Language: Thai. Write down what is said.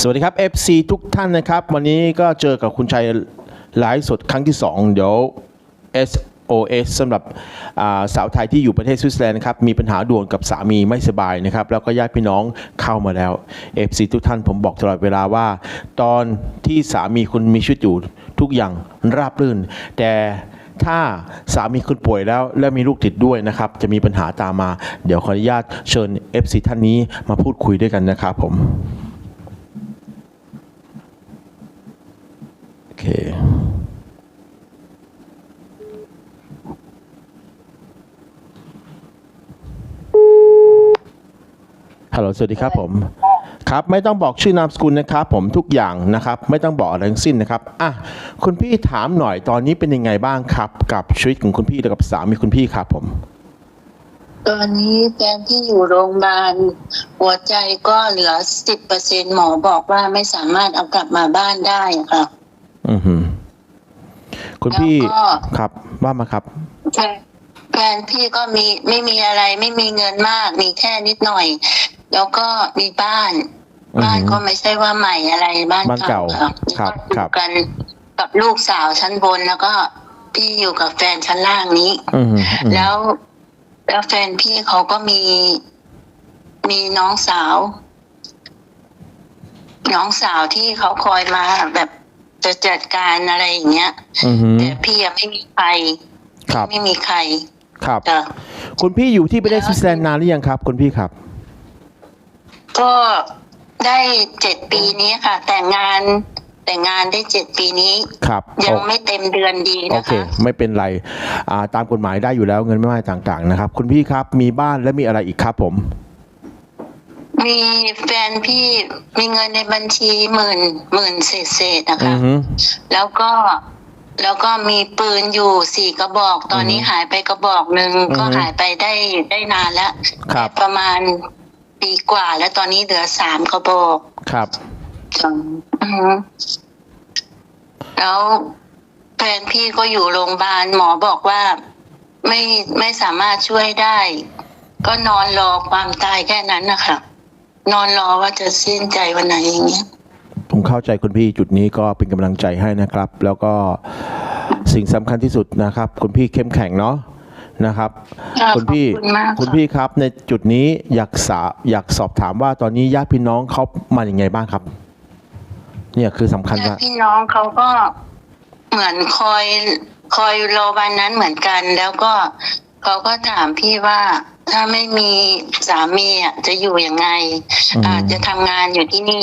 สวัสดีครับ FC ทุกท่านนะครับ วันนี้ก็เจอกับคุณชัยไลฟ์สดครั้งที่ 2 เดี๋ยว SOS สำหรับสาวไทยที่อยู่ประเทศสวิตเซอร์แลนด์นะครับ มีปัญหาด่วนกับสามีไม่สบายนะครับ แล้วก็ญาติพี่น้องเข้ามาแล้ว FC ทุกท่านผมบอกตลอดเวลาว่า ตอนที่สามีคุณมีชีวิตอยู่ทุกอย่างราบรื่น แต่ถ้าสามีคุณป่วยแล้วและมีลูกติดด้วยนะครับ จะมีปัญหาตามมา เดี๋ยวขออนุญาตเชิญ FC ท่านนี้มาพูดคุยด้วยกันนะครับผม โอ เค ฮัลโหล สวัสดีครับผม ครับ ไม่ต้องบอกชื่อนามสกุลนะครับ ผมทุกอย่างนะครับ ไม่ต้องบอกอะไรทั้งสิ้นนะครับ อะ คุณพี่ถามหน่อยตอนนี้เป็นยังไงบ้างครับ กับชีวิตของคุณพี่และกับสามีคุณพี่ครับผม ตอนนี้แฟนที่อยู่โรงพยาบาลหัวใจก็เหลือสิบเปอร์เซ็นหมอบอกว่าไม่สามารถเอากลับมาบ้านได้อะค่ะ อือหือคุณพี่แล้วก็ ครับว่ามาครับ แฟนแฟนพี่ก็มีไม่มีอะไรไม่มีเงินมาก มีแค่นิดหน่อย แล้วก็มีบ้าน อือหือบ้านก็ไม่ใช่ว่าใหม่อะไรบ้านบ้านเก่าค่ะครับแล้วก็อยู่ครับกันกับลูกสาวชั้นบนแล้วก็พี่อยู่กับแฟนชั้นล่างนี้ อือหืออือหือแล้วแล้วแฟนพี่เขาก็มีมีน้องสาว น้องสาวที่เขาคอยมาแบบ จะจัดการอะไรอย่างเงี้ยอือหือแต่พี่ยังไม่มีใครครับไม่มีใคร ครับจ้ะคุณพี่อยู่ที่ประเทศสวิตเซอร์แลนด์นานหรือยังครับ คุณพี่ครับ ก็ได้เจ็ดปีนี้ค่ะ แต่งงานแต่งงานได้เจ็ดปีนี้ครับยังโอไม่เต็มเดือนดีโอนะเคคะไม่เป็นไรอ่าตามกฎหมายได้อยู่แล้วเงินไม่ไม่ต่างๆนะครับ คุณพี่ครับมีบ้านและมีอะไรอีกครับผม มีแฟนพี่มีเงินในบัญชีหมื่นหมื่นเศษเศษๆนะอืคะอฮึแล้วก็แล้วก็มีปืนอยู่สี่กระบอก ตอนนี้อือฮึหายไปกระบอกหนึ่งอือฮึก็หายไปได้ได้นานแล้วครับประมาณปีกว่า แล้วตอนนี้เหลือสามกระบอก ครับสองอือฮึแล้วแฟนพี่ก็อยู่โรงพยาบาลหมอบอกว่าไม่ไม่สามารถช่วยได้ ก็นอนรอความตายแค่นั้นนะคะ นอนรอว่าจะสิ้นใจวันไหนอย่างเงี้ยผมเข้าใจคุณพี่จุดนี้ก็เป็นกำลังใจให้นะครับ แล้วก็สิ่งสำคัญที่สุดนะครับ คุณพี่เข้มแข็งเนาะนะครับค่ะคุณพี่ขอบคุณมากค่ะคุณพี่ครับในจุดนี้อยากสาอยากสอบถามว่าตอนนี้ญาติพี่น้องเขามาอย่างไงบ้างครับ เนี่ยคือสำคัญญาว่าติพี่น้องเขาก็เหมือนคอยคอยรอวันนั้นเหมือนกัน แล้วก็ เขาก็ถามพี่ว่าถ้าไม่มีสามีอะจะอยู่ยังไง อืม อาจจะทำงานอยู่ที่นี่